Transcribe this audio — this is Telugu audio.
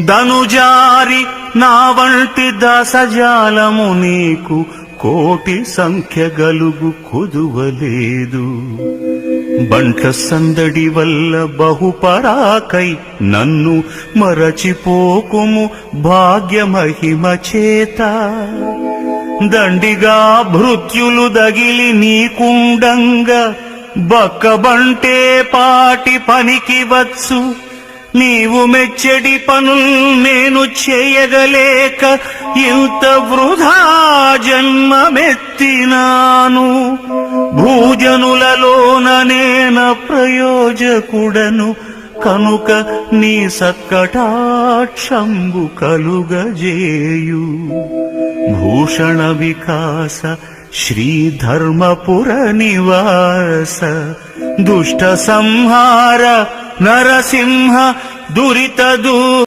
ధనుజారి నా వంటి దశజాలము నీకు కోటి సంఖ్య గలుగు కుదువలేదు. బంట్ల సందడి వల్ల బహుపరాకై నన్ను మరచిపోకుము భాగ్యమహిమ చేత. దండిగా భృత్యులు దగిలి నీకుండంగా బక్కబంటే పాటి పనికి వచ్చు. నీవు మెచ్చడి పనులు నేను చేయగలేక ఇంత వృధా జన్మమెత్తినాను. భూజనులలోన నేన ప్రయోజకుడను. కనుక నీ సత్కటాక్షంబు కలుగజేయు. భూషణ వికాస శ్రీధర్మపుర నివాస ನರಸಿಂಹ ದುರಿತದು